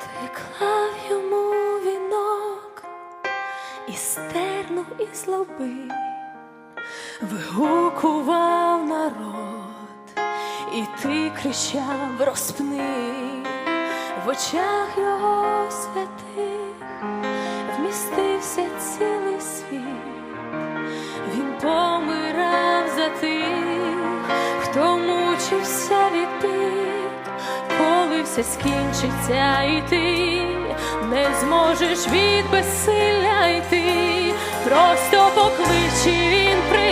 Ти клав йому вінок і стернув із лоби, вигукував народ, і ти кричав розпни в очах його святих. все скінчиться, і ти не зможеш від безсилля йти, просто покличе він при.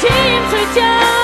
Cinta.